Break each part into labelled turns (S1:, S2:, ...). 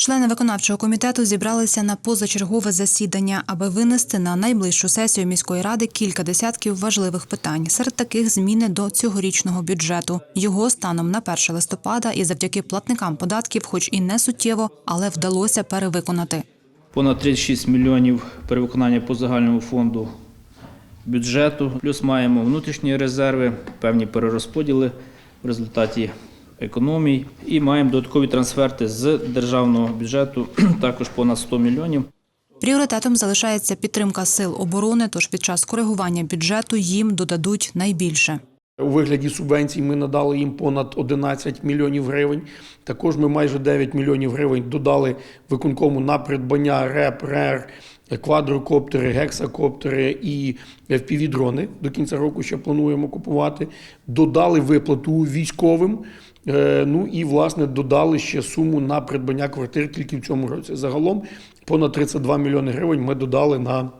S1: Члени виконавчого комітету зібралися на позачергове засідання, аби винести на найближчу сесію міської ради кілька десятків важливих питань. Серед таких зміни до цьогорічного бюджету. Його станом на 1 листопада і завдяки платникам податків, хоч і не суттєво, але вдалося перевиконати.
S2: Понад 36 мільйонів перевиконання по загальному фонду бюджету. Плюс маємо внутрішні резерви, певні перерозподіли в результаті економій. І маємо додаткові трансферти з державного бюджету, також понад 100 мільйонів.
S1: Пріоритетом залишається підтримка сил оборони, тож під час коригування бюджету їм додадуть найбільше.
S3: У вигляді субвенцій ми надали їм понад 11 мільйонів гривень. Також ми майже 9 мільйонів гривень додали виконкому на придбання РЕП, РЕР, квадрокоптери, гексакоптери і FPV-дрони. До кінця року ще плануємо купувати. Додали виплату військовим. Е, Ну і власне додали ще суму на придбання квартир тільки в цьому році. Загалом понад 32 мільйони гривень ми додали на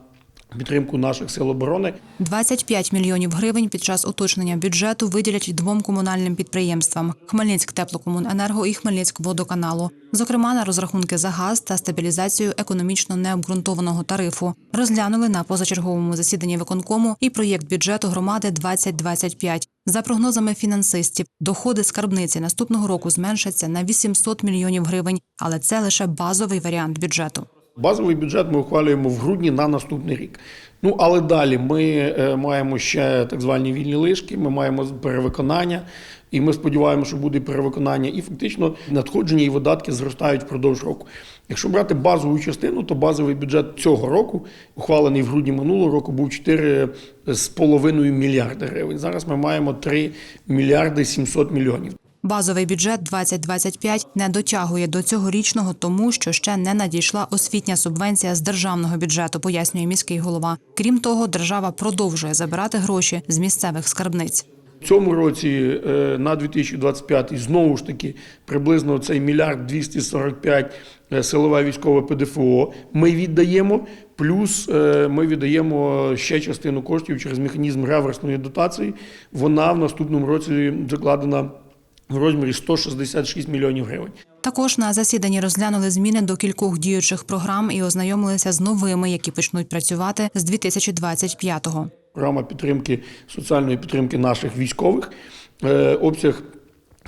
S3: підтримку наших сил оборони.
S1: 25 мільйонів гривень під час уточнення бюджету виділять двом комунальним підприємствам: Хмельницьк теплокомуненерго і Хмельницьк водоканалу. Зокрема, на розрахунки за газ та стабілізацію економічно необґрунтованого тарифу розглянули на позачерговому засіданні виконкому і проєкт бюджету громади 2025. За прогнозами фінансистів, доходи скарбниці наступного року зменшаться на 800 мільйонів гривень, але це лише базовий варіант бюджету.
S3: Базовий бюджет ми ухвалюємо в грудні на наступний рік. Ну але далі ми е, маємо ще так звані вільні лишки, ми маємо перевиконання, і ми сподіваємося, що буде перевиконання. І фактично надходження і видатки зростають впродовж року. Якщо брати базову частину, то базовий бюджет цього року, ухвалений в грудні минулого року, був 4,5 мільярди гривень. Зараз ми маємо 3 мільярди 700 мільйонів.
S1: Базовий бюджет 2025 не дотягує до цьогорічного, тому що ще не надійшла освітня субвенція з державного бюджету, пояснює міський голова. Крім того, держава продовжує забирати гроші з місцевих скарбниць.
S3: В цьому році е, на 2025 знову ж таки приблизно цей мільярд 245 е, силове військове ПДФО ми віддаємо. Плюс е, ми віддаємо ще частину коштів через механізм реверсної дотації. Вона в наступному році закладена в розмірі 166 мільйонів гривень.
S1: Також на засіданні розглянули зміни до кількох діючих програм і ознайомилися з новими, які почнуть працювати з 2025-го.
S3: Програма підтримки соціальної підтримки наших військових. Е, Обсяг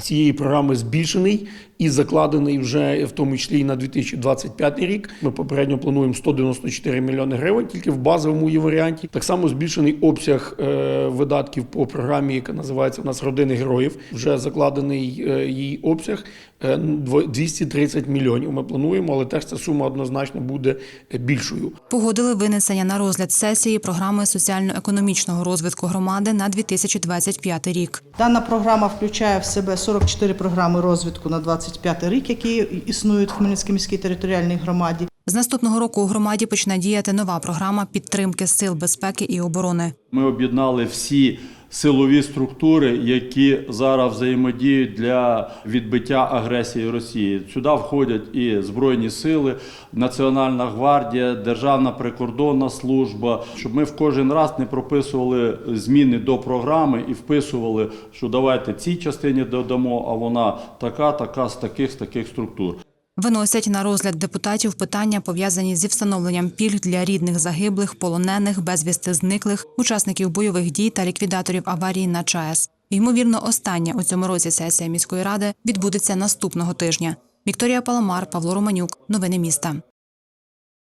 S3: цієї програми збільшений і закладений вже в тому числі і на 2025 рік. Ми попередньо плануємо 194 мільйони гривень тільки в базовому її варіанті. Так само збільшений обсяг е, видатків по програмі, яка називається у нас Родини героїв. Вже закладений е, її обсяг е, дво- 230 мільйонів. Ми плануємо, але теж ця сума однозначно буде е, більшою.
S1: Погодили винесення на розгляд сесії програми соціально-економічного розвитку громади на 2025 рік.
S4: Дана програма включає в себе 44 програми розвитку на 25 рік, які існують в Хмельницькій міській територіальній громаді.
S1: З наступного року у громаді почне діяти нова програма підтримки сил безпеки і оборони.
S5: Ми об'єднали всі силові структури, які зараз взаємодіють для відбиття агресії Росії. Сюди входять і Збройні сили, Національна гвардія, Державна прикордонна служба, щоб ми в кожен раз не прописували зміни до програми і вписували, що давайте цій частині додамо, а вона така, така з таких, з таких структур.
S1: Виносять на розгляд депутатів питання, пов'язані зі встановленням пільг для рідних загиблих, полонених, безвісти зниклих, учасників бойових дій та ліквідаторів аварії на ЧАЕС. Ймовірно, остання у цьому році сесія міської ради відбудеться наступного тижня. Вікторія Паламар, Павло Романюк. Новини міста.